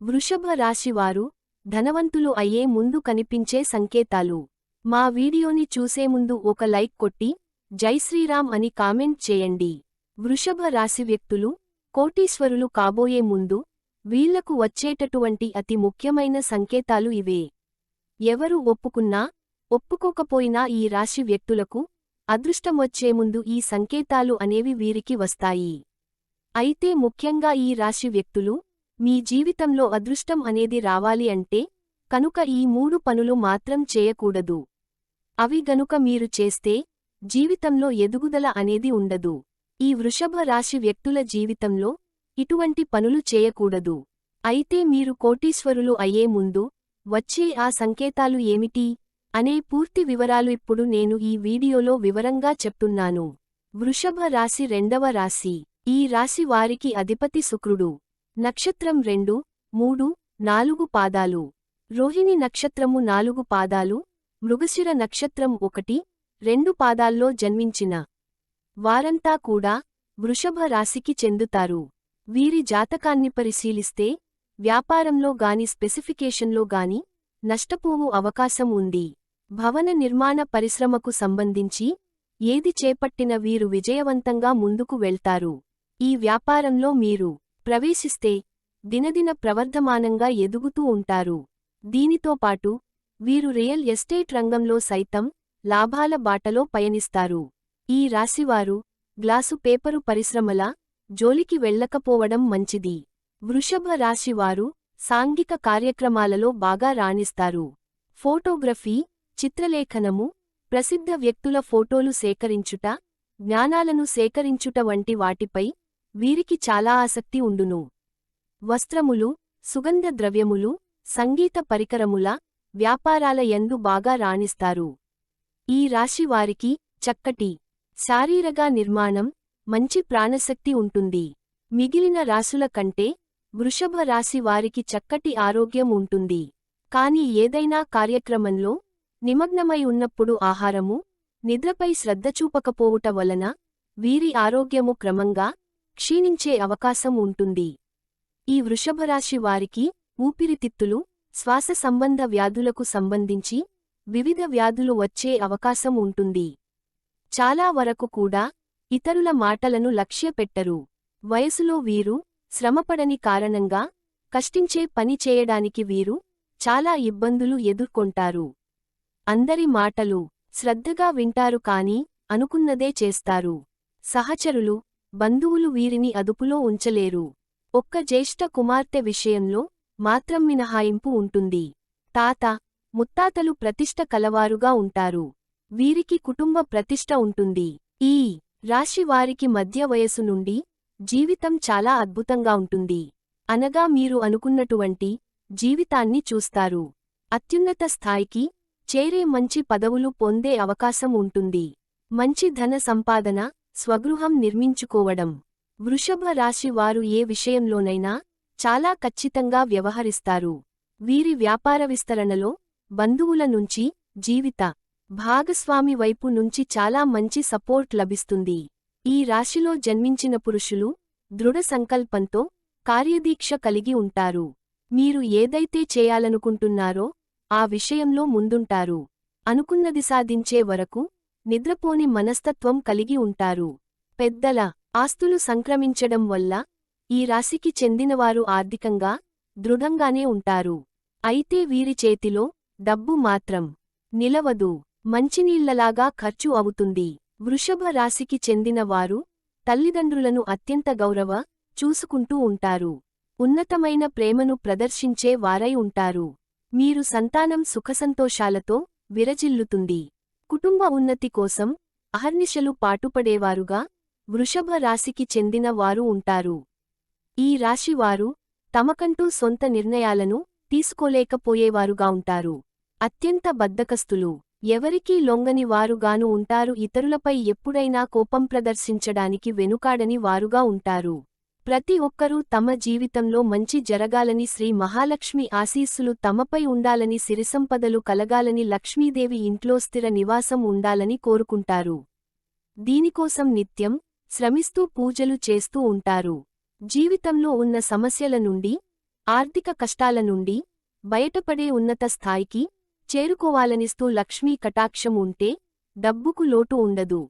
వృషభ రాశివారు ధనవంతులు అయ్యే ముందు కనిపించే సంకేతాలు. మా వీడియోని చూసే ముందు ఒక లైక్ కొట్టి జై శ్రీరామ్ అని కామెంట్ చేయండి. వృషభ రాశి వ్యక్తులు కోటీశ్వరులు కాబోయే ముందు వీళ్ళకు వచ్చేటటువంటి అతి ముఖ్యమైన సంకేతాలు ఇవే. ఎవరు ఒప్పుకున్నా ఒప్పుకోకపోయినా ఈ రాశి వ్యక్తులకు అదృష్టం వచ్చే ముందు ఈ సంకేతాలు అనేవి వీరికి వస్తాయి. అయితే ముఖ్యంగా ఈ రాశి వ్యక్తులు మీ జీవితంలో అదృష్టం అనేది రావాలి అంటే కనుక ఈ మూడు పనులు మాత్రం చేయకూడదు. అవి గనుక మీరు చేస్తే జీవితంలో ఎదుగుదల అనేది ఉండదు. ఈ వృషభ రాశి వ్యక్తుల జీవితంలో ఇటువంటి పనులు చేయకూడదు. అయితే మీరు కోటీశ్వరులు అయ్యే ముందు వచ్చే ఆ సంకేతాలు ఏమిటి? అనే పూర్తి వివరాలు ఇప్పుడు నేను ఈ వీడియోలో వివరంగా చెప్తున్నాను. వృషభ రాశి రెండవ రాశి. ఈ రాశి వారికి అధిపతి శుక్రుడు. నక్షత్రం రెండు మూడు నాలుగు పాదాలు. రోహిణి నక్షత్రము నాలుగు పాదాలు మృగశిర నక్షత్రం ఒకటి రెండు పాదాల్లో జన్మించిన వారంతా కూడా వృషభ రాశికి చెందుతారు. వీరి జాతకాన్ని పరిశీలిస్తే వ్యాపారంలో గాని స్పెసిఫికేషన్లో గాని నష్టపోవు అవకాశం ఉంది. భవన నిర్మాణ పరిశ్రమకు సంబంధించి ఏది చేపట్టిన వీరు విజయవంతంగా ముందుకు వెళ్తారు. ఈ వ్యాపారంలో మీరు ప్రవేశిస్తే దినదిన ప్రవర్ధమానంగా ఎదుగుతూ ఉంటారు. దీనితో పాటు వీరు రియల్ ఎస్టేట్ రంగంలో సైతం లాభాల బాటలో పయనిస్తారు. ఈ రాశివారు గ్లాసు పేపరు పరిశ్రమల జోలికి వెళ్ళకపోవడం మంచిది. వృషభ రాశివారు సాంఘిక కార్యక్రమాలలో బాగా రాణిస్తారు. ఫోటోగ్రఫీ చిత్రలేఖనము ప్రసిద్ధ వ్యక్తుల ఫోటోలు సేకరించుట జ్ఞానాలను సేకరించుట వంటి వాటిపై వీరికి చాలా ఆసక్తి ఉండును. వస్త్రములు సుగంధ ద్రవ్యములు సంగీత పరికరముల వ్యాపారాల యందు బాగా రాణిస్తారు. ఈ రాశి వారికి చక్కటి శారీరక నిర్మాణం మంచి ప్రాణశక్తి ఉంటుంది. మిగిలిన రాశుల కంటే వృషభ రాశి వారికి చక్కటి ఆరోగ్యం ఉంటుంది. కాని ఏదైనా కార్యక్రమంలో నిమగ్నమై ఉన్నప్పుడు ఆహారము నిద్రపై శ్రద్ధ చూపకపోవుట వలన వీరి ఆరోగ్యము క్రమంగా క్షీణించే అవకాశం ఉంటుంది. ఈ వృషభరాశి వారికి ఊపిరితిత్తులు శ్వాస సంబంధ వ్యాధులకు సంబంధించి వివిధ వ్యాధులు వచ్చే అవకాశం ఉంటుంది. చాలా వరకు కూడా ఇతరుల మాటలను లక్ష్యపెట్టరు. వయసులో వీరు శ్రమపడని కారణంగా కష్టించే పని చేయడానికి వీరు చాలా ఇబ్బందులు ఎదుర్కొంటారు. అందరి మాటలు శ్రద్ధగా వింటారు కాని అనుకున్నదే చేస్తారు. సహచరులు బంధువులు వీరిని అదుపులో ఉంచలేరు. ఒక్క జ్యేష్ఠ కుమార్తె విషయంలో మాత్రం మినహాయింపు ఉంటుంది. తాత ముత్తాతలు ప్రతిష్ట కలవారుగా ఉంటారు. వీరికి కుటుంబ ప్రతిష్ట ఉంటుంది. ఈ రాశి వారికి మధ్య వయసు నుండి జీవితం చాలా అద్భుతంగా ఉంటుంది. అనగా మీరు అనుకున్నటువంటి జీవితాన్ని చూస్తారు. అత్యున్నత స్థాయికి చేరే మంచి పదవులు పొందే అవకాశం ఉంటుంది. మంచి ధన సంపాదన స్వగృహం నిర్మించుకోవడం. వృషభ రాశి వారు ఏ విషయంలోనైనా చాలా ఖచ్చితంగా వ్యవహరిస్తారు. వీరి వ్యాపార విస్తరణలో బంధువుల నుంచి జీవిత భాగస్వామి వైపు నుంచి చాలా మంచి సపోర్ట్ లభిస్తుంది. ఈ రాశిలో జన్మించిన పురుషులు దృఢ సంకల్పంతో కార్యదీక్ష కలిగి ఉంటారు. మీరు ఏదైతే చేయాలనుకుంటున్నారో ఆ విషయంలో ముందుంటారు. అనుకున్నది సాధించే వరకు నిద్రపోని మనస్తత్వం కలిగి ఉంటారు. పెద్దల ఆస్తులు సంక్రమించడం వల్ల ఈ రాశికి చెందినవారు ఆర్థికంగా దృఢంగానే ఉంటారు. అయితే వీరి చేతిలో డబ్బు మాత్రం నిలవదు. మంచినీళ్ళలాగా ఖర్చు అవుతుంది. వృషభ రాశికి చెందిన వారు తల్లిదండ్రులను అత్యంత గౌరవ చూసుకుంటూ ఉంటారు. ఉన్నతమైన ప్రేమను ప్రదర్శించే వారై ఉంటారు. మీరు సంతానం సుఖసంతోషాలతో విరజిల్లుతుంది. కుటుంబ ఉన్నతి కోసం అహర్నిశలు పాటుపడేవారుగా వృషభ రాశికి చెందిన వారు ఉంటారు. ఈ రాశివారు తమకంటూ సొంత నిర్ణయాలను తీసుకోలేకపోయేవారుగా ఉంటారు. అత్యంత బద్దకస్తులు ఎవరికీ లొంగని వారుగాను ఉంటారు ఇతరులపై ఎప్పుడైనా కోపం ప్రదర్శించడానికి వెనుకాడని వారుగా ఉంటారు. ప్రతి ఒక్కరూ తమ జీవితంలో మంచి జరగాలని శ్రీ మహాలక్ష్మి ఆశీస్సులు తమపై ఉండాలని సిరిసంపదలు కలగాలని లక్ష్మీదేవి ఇంట్లో స్థిర నివాసం ఉండాలని కోరుకుంటారు. దీనికోసం నిత్యం శ్రమిస్తూ పూజలు చేస్తూ ఉంటారు. జీవితంలో ఉన్న సమస్యల నుండి ఆర్థిక కష్టాల నుండి బయటపడే ఉన్నత స్థాయికి చేరుకోవాలనిస్తూ లక్ష్మీ కటాక్షం ఉంటే డబ్బుకు లోటు ఉండదు.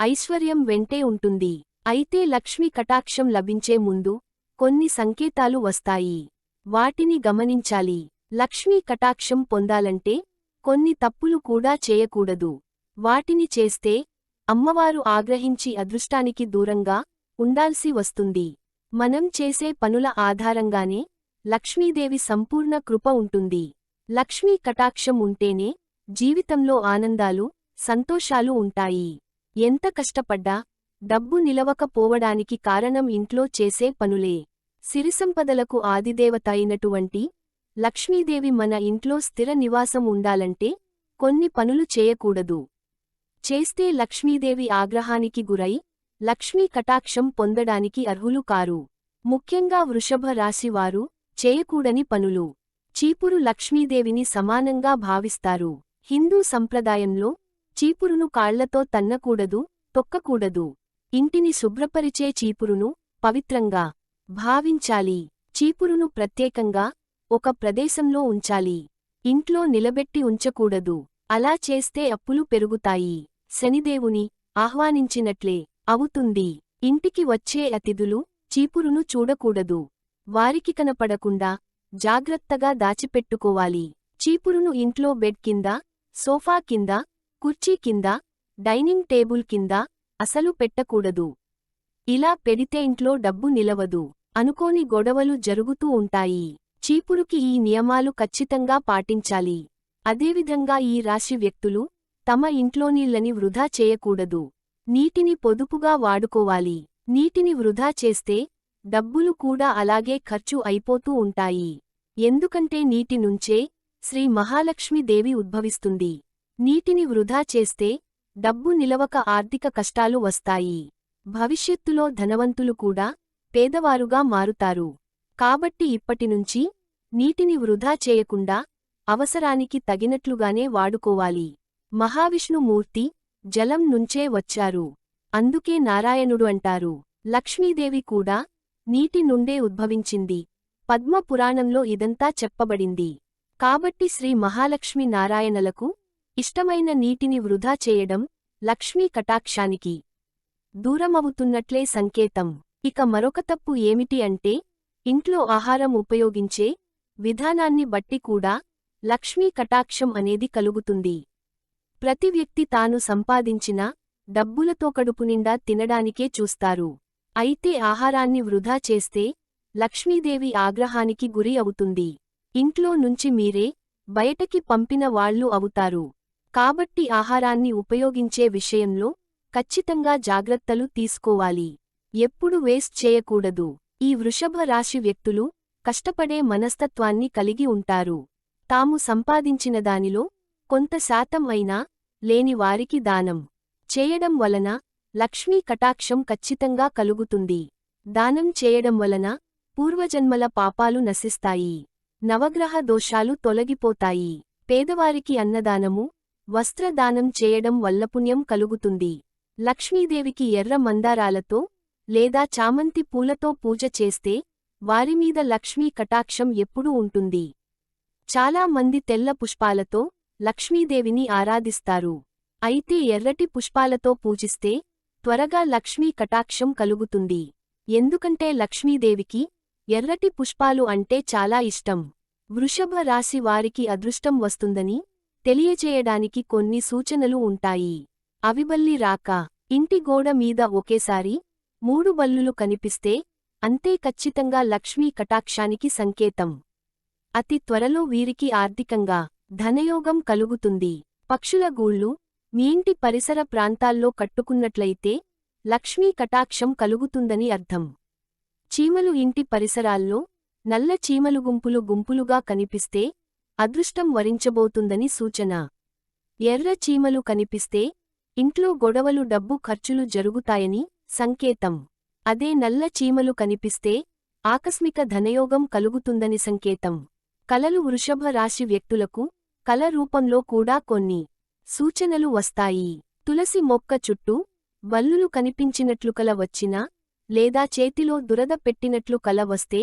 ఐశ్వర్యం వెంటే ఉంటుంది. అయితే లక్ష్మీ కటాక్షం లభించే ముందు కొన్ని సంకేతాలు వస్తాయి. వాటిని గమనించాలి. లక్ష్మీ కటాక్షం పొందాలంటే కొన్ని తప్పులు కూడా చేయకూడదు. వాటిని చేస్తే అమ్మవారు ఆగ్రహించి అదృష్టానికి దూరంగా ఉండాల్సి వస్తుంది. మనం చేసే పనుల ఆధారంగానే లక్ష్మీదేవి సంపూర్ణ కృప ఉంటుంది. లక్ష్మీ కటాక్షం ఉంటేనే జీవితంలో ఆనందాలు సంతోషాలు ఉంటాయి. ఎంత కష్టపడ్డా డబ్బు నిలవకపోవడానికి కారణం ఇంట్లో చేసే పనులే. సిరిసంపదలకు ఆదిదేవత అయినటువంటి లక్ష్మీదేవి మన ఇంట్లో స్థిర నివాసం ఉండాలంటే కొన్ని పనులు చేయకూడదు. చేస్తే లక్ష్మీదేవి ఆగ్రహానికి గురై లక్ష్మీ కటాక్షం పొందడానికి అర్హులు కారు. ముఖ్యంగా వృషభ రాశివారు చేయకూడని పనులు. చీపురు లక్ష్మీదేవిని సమానంగా భావిస్తారు. హిందూ సంప్రదాయంలో చీపురును కాళ్ళతో తన్నకూడదు తొక్కకూడదు. ఇంటిని శుభ్రపరిచే చీపురును పవిత్రంగా భావించాలి. చీపురును ప్రత్యేకంగా ఒక ప్రదేశంలో ఉంచాలి. ఇంట్లో నిలబెట్టి ఉంచకూడదు. అలా చేస్తే అప్పులు పెరుగుతాయి. శనిదేవుని ఆహ్వానించినట్లే అవుతుంది. ఇంటికి వచ్చే అతిథులు చీపురును చూడకూడదు. వారికి కనపడకుండా జాగ్రత్తగా దాచిపెట్టుకోవాలి. చీపురును ఇంట్లో బెడ్ కింద సోఫా కింద కుర్చీ కింద డైనింగ్ టేబుల్ కింద అసలు పెట్టకూడదు. ఇలా పెడితే ఇంట్లో డబ్బు నిలవదు. అనుకోని గొడవలు జరుగుతూ ఉంటాయి. చీపురుకి ఈ నియమాలు ఖచ్చితంగా పాటించాలి. అదేవిధంగా ఈ రాశి వ్యక్తులు తమ ఇంట్లో నీళ్ళని వృధా చేయకూడదు. నీటిని పొదుపుగా వాడుకోవాలి. నీటిని వృధా చేస్తే డబ్బులు కూడా అలాగే ఖర్చు అయిపోతూ ఉంటాయి. ఎందుకంటే నీటి నుంచే శ్రీ మహాలక్ష్మీదేవి ఉద్భవిస్తుంది. నీటిని వృధా చేస్తే డబ్బు నిలవక ఆర్థిక కష్టాలు వస్తాయి. భవిష్యత్తులో ధనవంతులు కూడా పేదవారుగా మారుతారు. కాబట్టి ఇప్పటినుంచి నీటిని వృధా చేయకుండా అవసరానికి తగినట్లుగానే వాడుకోవాలి. మహావిష్ణుమూర్తి జలం నుంచే వచ్చారు. అందుకే నారాయణుడు అంటారు. లక్ష్మీదేవి కూడా నీటి నుండే ఉద్భవించింది. పద్మ పురాణంలో ఇదంతా చెప్పబడింది. కాబట్టి శ్రీ మహాలక్ష్మి నారాయణలకు ఇష్టమైన నీటిని వృధా చేయడం లక్ష్మీ కటాక్షానికి దూరమవుతున్నట్లే సంకేతం. ఇక మరొక తప్పు ఏమిటి అంటే ఇంట్లో ఆహారం ఉపయోగించే విధానాన్ని బట్టి కూడా లక్ష్మీ కటాక్షం అనేది కలుగుతుంది. ప్రతి వ్యక్తి తాను సంపాదించిన డబ్బులతో కడుపునిండా తినడానికే చూస్తారు. అయితే ఆహారాన్ని వృధా చేస్తే లక్ష్మీదేవి ఆగ్రహానికి గురి అవుతుంది. ఇంట్లో నుంచి మీరే బయటకి పంపిన వాళ్ళు అవుతారు. కాబట్టి ఆహారాన్ని ఉపయోగించే విషయంలో ఖచ్చితంగా జాగ్రత్తలు తీసుకోవాలి. ఎప్పుడు వేస్ట్ చేయకూడదు. ఈ వృషభ రాశి వ్యక్తులు కష్టపడే మనస్తత్వాన్ని కలిగి ఉంటారు. తాము సంపాదించిన దానిలో కొంత శాతం అయినా లేని వారికి దానం చేయడం వలన లక్ష్మీ కటాక్షం ఖచ్చితంగా కలుగుతుంది. దానం చేయడం వలన పూర్వజన్మల పాపాలు నశిస్తాయి. నవగ్రహ దోషాలు తొలగిపోతాయి. పేదవారికి అన్నదానము వస్త్రదానం చేయడం వల్ల పుణ్యం కలుగుతుంది. లక్ష్మీదేవికి ఎర్ర మందారాలతో లేదా చామంతి పూలతో పూజ చేస్తే వారిమీద లక్ష్మీ కటాక్షం ఎప్పుడూ ఉంటుంది. చాలా మంది తెల్ల పుష్పాలతో లక్ష్మీదేవిని ఆరాధిస్తారు. అయితే ఎర్రటి పుష్పాలతో పూజిస్తే త్వరగా లక్ష్మీ కటాక్షం కలుగుతుంది. ఎందుకంటే లక్ష్మీదేవికి ఎర్రటి పుష్పాలు అంటే చాలా ఇష్టం. వృషభ రాశి వారికి అదృష్టం వస్తుందని తెలియచేయడానికి కొన్ని సూచనలు ఉంటాయి. అవిబల్లి రాక ఇంటి గోడ మీద ఒకేసారి మూడు బల్లులు కనిపిస్తే అంతే ఖచ్చితంగా లక్ష్మీ కటాక్షానికి సంకేతం. అతి త్వరలో వీరికి ఆర్థికంగా ధనయోగం కలుగుతుంది. పక్షుల గూళ్ళు మీ ఇంటి పరిసర ప్రాంతాల్లో కట్టుకున్నట్లయితే లక్ష్మీ కటాక్షం కలుగుతుందని అర్థం. చీమలు ఇంటి పరిసరాల్లో నల్ల చీమలు గుంపులు గుంపులుగా కనిపిస్తే అదృష్టం వరించబోతుందని సూచన. ఎర్ర చీమలు కనిపిస్తే ఇంట్లో గొడవలు డబ్బు ఖర్చులు జరుగుతాయని సంకేతం. అదే నల్ల చీమలు కనిపిస్తే ఆకస్మిక ధనయోగం కలుగుతుందని సంకేతం. కలలు వృషభ రాశి వ్యక్తులకు కల రూపంలో కూడా కొన్ని సూచనలు వస్తాయి. తులసి మొక్క చుట్టూ బల్లులు కనిపించినట్లు కల వచ్చినా లేదా చేతిలో దురద పెట్టినట్లు కల వస్తే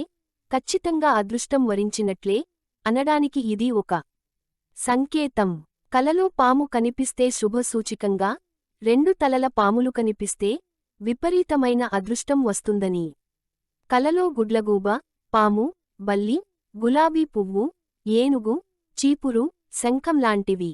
ఖచ్చితంగా అదృష్టం వరించినట్లే అనడానికి ఇది ఒక సంకేతం. కలలో పాము కనిపిస్తే శుభసూచికంగా రెండు తలల పాములు కనిపిస్తే విపరీతమైన అదృష్టం వస్తుందని. కలలో గుడ్లగూబ పాము బల్లి గులాబీ పువ్వు ఏనుగు చీపురు శంఖం లాంటివి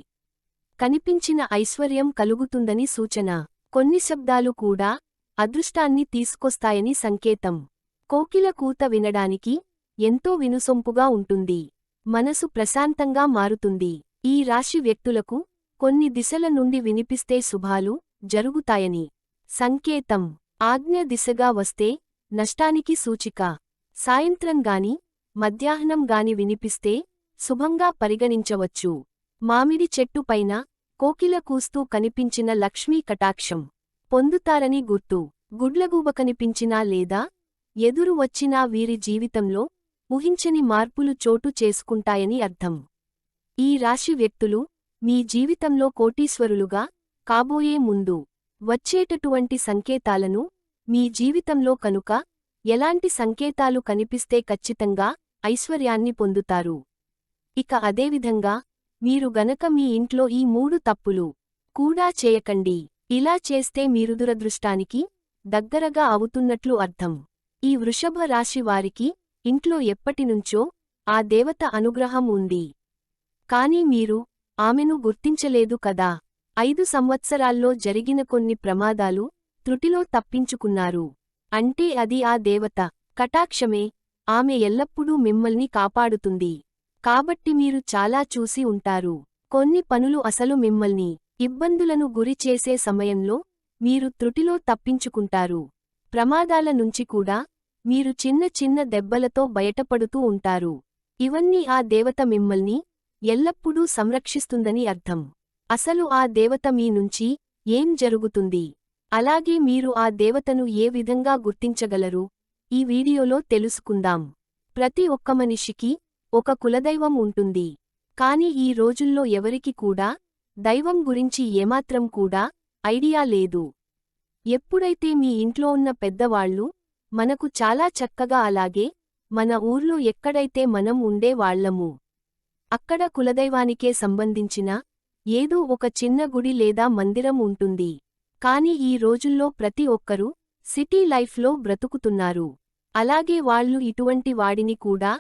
కనిపించిన ఐశ్వర్యం కలుగుతుందని సూచన. కొన్ని శబ్దాలు కూడా అదృష్టాన్ని తీసుకొస్తాయని సంకేతం. కోకిల కూత వినడానికి ఎంతో వినుసొంపుగా ఉంటుంది. మనసు ప్రశాంతంగా మారుతుంది. ఈ రాశి వ్యక్తులకు కొన్ని దిశల నుండి వినిపిస్తే శుభాలు జరుగుతాయని. సంకేతం. ఆజ్ఞ దిశగా వస్తే నష్టానికి సూచిక. సాయంత్రం గాని మధ్యాహ్నం గాని వినిపిస్తే శుభంగా పరిగణించవచ్చు. మామిడి చెట్టు పైన కోకిల కూస్తూ కనిపించిన లక్ష్మీ కటాక్షం. పొందుతారని గుర్తు. గుడ్లగూబ కనిపించినా లేదా ఎదురు వచ్చినా వీరి జీవితంలో ఊహించని మార్పులు చోటు చేసుకుంటాయని అర్థం. ఈ రాశి వ్యక్తులు మీ జీవితంలో కోటీశ్వరులుగా కాబోయే ముందు వచ్చేటటువంటి సంకేతాలను మీ జీవితంలో కనుక ఎలాంటి సంకేతాలు కనిపిస్తే ఖచ్చితంగా ఐశ్వర్యాన్ని పొందుతారు. ఇక అదేవిధంగా మీరు గనక మీ ఇంట్లో ఈ మూడు తప్పులు కూడా చేయకండి. ఇలా చేస్తే మీరు దురదృష్టానికి దగ్గరగా అవుతున్నట్లు అర్థం. ఈ వృషభ రాశి వారికి ఇంట్లో ఎప్పటినుంచో ఆ దేవత అనుగ్రహం ఉంది. కాని మీరు ఆమెను గుర్తించలేదు కదా. ఐదు సంవత్సరాల్లో జరిగిన కొన్ని ప్రమాదాలు త్రుటిలో తప్పించుకున్నారు. అంటే అది ఆ దేవత. కటాక్షమే ఆమె ఎల్లప్పుడూ మిమ్మల్ని కాపాడుతుంది. కాబట్టి మీరు చాలా చూసి ఉంటారు. కొన్ని పనులు అసలు మిమ్మల్ని ఇబ్బందులను గురి చేసే సమయంలో మీరు త్రుటిలో తప్పించుకుంటారు. ప్రమాదాల నుంచి కూడా మీరు చిన్న చిన్న దెబ్బలతో బయటపడుతూ ఉంటారు. ఇవన్నీ ఆ దేవత మిమ్మల్ని ఎల్లప్పుడూ సంరక్షిస్తుందని అర్థం. అసలు ఆ దేవత మీ నుంచి ఏం జరుగుతుంది? అలాగే మీరు ఆ దేవతను ఏ విధంగా గుర్తించగలరు? ఈ వీడియోలో తెలుసుకుందాం. ప్రతి ఒక్క మనిషికి ఒక కులదైవం ఉంటుంది. కాని ఈ రోజుల్లో ఎవరికి కూడా దైవం గురించి ఏమాత్రం కూడా ఐడియా లేదు. ఎప్పుడైతే మీ ఇంట్లో ఉన్న పెద్దవాళ్ళు మనకు చాలా చక్కగా అలాగే మన ఊర్లో ఎక్కడైతే మనం ఉండేవాళ్ళము అక్కడ కులదైవానికే సంబంధించిన ఏదో ఒక చిన్న గుడి లేదా మందిరం ఉంటుంది. కాని ఈ రోజుల్లో ప్రతి ఒక్కరూ సిటీ లైఫ్లో బ్రతుకుతున్నారు. అలాగే వాళ్ళు ఇటువంటి వాడిని కూడా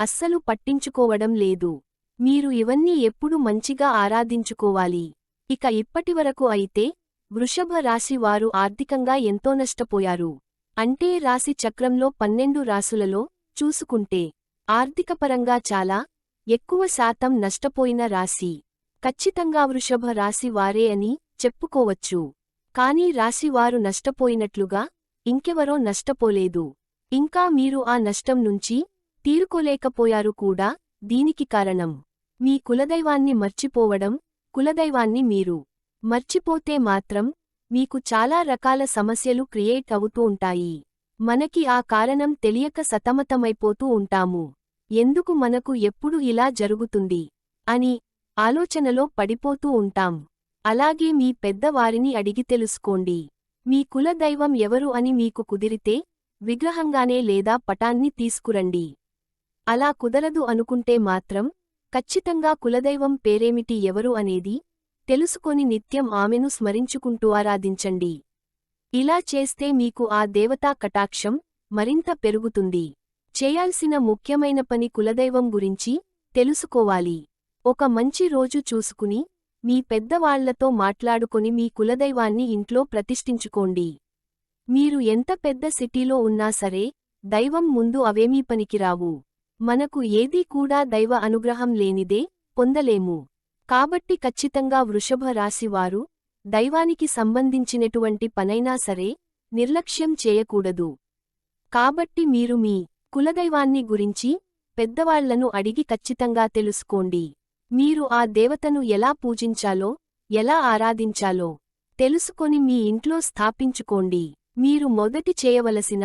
అస్సలు పట్టించుకోవడం లేదు. మీరు ఇవన్నీ ఎప్పుడు మంచిగా ఆరాధించుకోవాలి. ఇక ఇప్పటివరకు అయితే వృషభ రాశి వారు ఆర్థికంగా ఎంతో నష్టపోయారు. అంటే రాశి చక్రంలో పన్నెండు రాసులలో చూసుకుంటే ఆర్థికపరంగా చాలా ఎక్కువ శాతం నష్టపోయిన రాశి. ఖచ్చితంగా వృషభ రాశి వారే అని చెప్పుకోవచ్చు. కానీ రాశివారు నష్టపోయినట్లుగా ఇంకెవరో నష్టపోలేదు. ఇంకా మీరు ఆ నష్టం నుంచి తీరుకోలేకపోయారు కూడా దీనికి కారణం. మీ కులదైవాన్ని మర్చిపోవడం కులదైవాన్ని మీరు మర్చిపోతే మాత్రం మీకు చాలా రకాల సమస్యలు క్రియేట్ అవుతూ ఉంటాయి. మనకి ఆ కారణం తెలియక సతమతమైపోతూ ఉంటాము. ఎందుకు మనకు ఎప్పుడు ఇలా జరుగుతుంది? అని ఆలోచనలో పడిపోతూ ఉంటాం. అలాగే మీ పెద్దవారిని అడిగి తెలుసుకోండి. మీ కులదైవం ఎవరు అని మీకు కుదిరితే విగ్రహంగానే లేదా పటాన్ని తీసుకురండి. అలా కుదరదు అనుకుంటే మాత్రం ఖచ్చితంగా కులదైవం పేరేమిటి ఎవరు అనేది తెలుసుకొని నిత్యం ఆమెను స్మరించుకుంటూ ఆరాధించండి. ఇలా చేస్తే మీకు ఆ దేవతా కటాక్షం మరింత పెరుగుతుంది. చేయాల్సిన ముఖ్యమైన పని కులదైవం గురించి తెలుసుకోవాలి. ఒక మంచి రోజు చూసుకుని మీ పెద్దవాళ్ళతో మాట్లాడుకొని మీ కులదైవాన్ని ఇంట్లో ప్రతిష్ఠించుకోండి. మీరు ఎంత పెద్ద సిటీలో ఉన్నా సరే దైవం ముందు అవేమీ పనికిరావు. మనకు ఏదీ కూడా దైవ అనుగ్రహం లేనిదే పొందలేము. కాబట్టి ఖచ్చితంగా వృషభ రాశివారు దైవానికి సంబంధించినటువంటి పనైనా సరే నిర్లక్ష్యం చేయకూడదు. కాబట్టి మీరు మీ కులదైవాన్ని గురించి పెద్దవాళ్ళను అడిగి ఖచ్చితంగా తెలుసుకోండి. మీరు ఆ దేవతను ఎలా పూజించాలో ఎలా ఆరాధించాలో తెలుసుకొని మీ ఇంట్లో స్థాపించుకోండి. మీరు మొదటి చేయవలసిన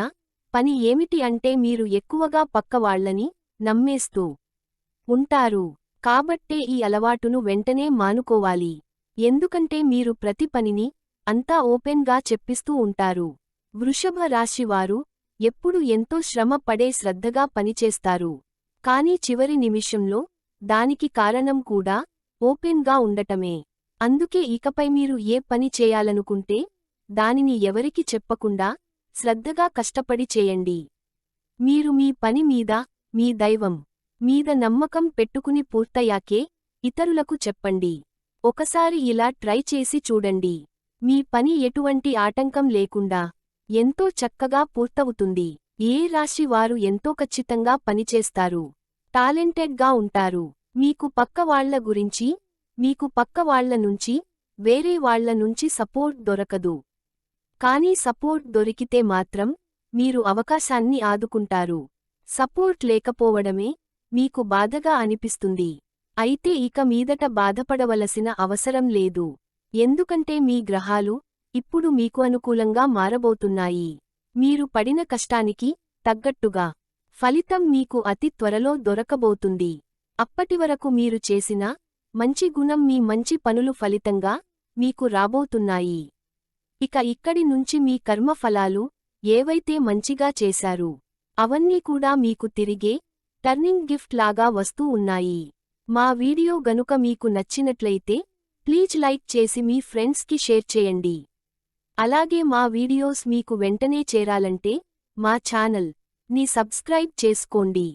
పని ఏమిటి అంటే మీరు ఎక్కువగా పక్కవాళ్ళని నమ్మేస్తూ ఉంటారు. కాబట్టే ఈ అలవాటును వెంటనే మానుకోవాలి. ఎందుకంటే మీరు ప్రతి పనిని అంతా ఓపెన్గా చెప్పిస్తూ ఉంటారు. వృషభ రాశివారు ఎప్పుడు ఎంతో శ్రమ పడే శ్రద్ధగా పనిచేస్తారు. కానీ చివరి నిమిషంలో దానికి కారణం కూడా ఓపెన్గా ఉండటమే. అందుకే ఇకపై మీరు ఏ పని చేయాలనుకుంటే దానిని ఎవరికి చెప్పకుండా శ్రద్ధగా కష్టపడి చేయండి. మీరు మీ పని మీద మీ దైవం మీద నమ్మకం పెట్టుకుని పూర్తయ్యాకే ఇతరులకు చెప్పండి. ఒకసారి ఇలా ట్రై చేసి చూడండి. మీ పని ఎటువంటి ఆటంకం లేకుండా ఎంతో చక్కగా పూర్తవుతుంది. ఏ రాశి వారు ఎంతో ఖచ్చితంగా పనిచేస్తారు టాలెంటెడ్గా ఉంటారు. మీకు పక్కవాళ్ళ గురించి మీకు పక్కవాళ్ళ నుంచి వేరే వాళ్ళ నుంచి సపోర్ట్ దొరకదు. కానీ సపోర్ట్ దొరికితే మాత్రం మీరు అవకాశాన్ని ఆదుకుంటారు. సపోర్ట్ లేకపోవడమే మీకు బాధగా అనిపిస్తుంది. అయితే ఇక మీదట బాధపడవలసిన అవసరం లేదు. ఎందుకంటే మీ గ్రహాలు ఇప్పుడు మీకు అనుకూలంగా మారబోతున్నాయి. మీరు పడిన కష్టానికి తగ్గట్టుగా ఫలితం మీకు అతి త్వరలో దొరకబోతుంది. అప్పటివరకు మీరు చేసిన మంచి గుణం మీ మంచి పనులు ఫలితంగా మీకు రాబోతున్నాయి. ఇక ఇక్కడి నుంచి మీ కర్మ ఫలాలు ఏవైతే మంచిగా చేశారు అవన్నీ కూడా మీకు తిరిగే టర్నింగ్ గిఫ్ట్ లాగా వస్తూ ఉన్నాయి. మా వీడియో గనుక మీకు నచ్చినట్లయితే ప్లీజ్ లైక్ చేసి మీ ఫ్రెండ్స్కి షేర్ చేయండి. అలాగే మా వీడియోస్ మీకు వెంటనే చేరాలంటే మా ఛానల్ని సబ్స్క్రైబ్ చేసుకోండి.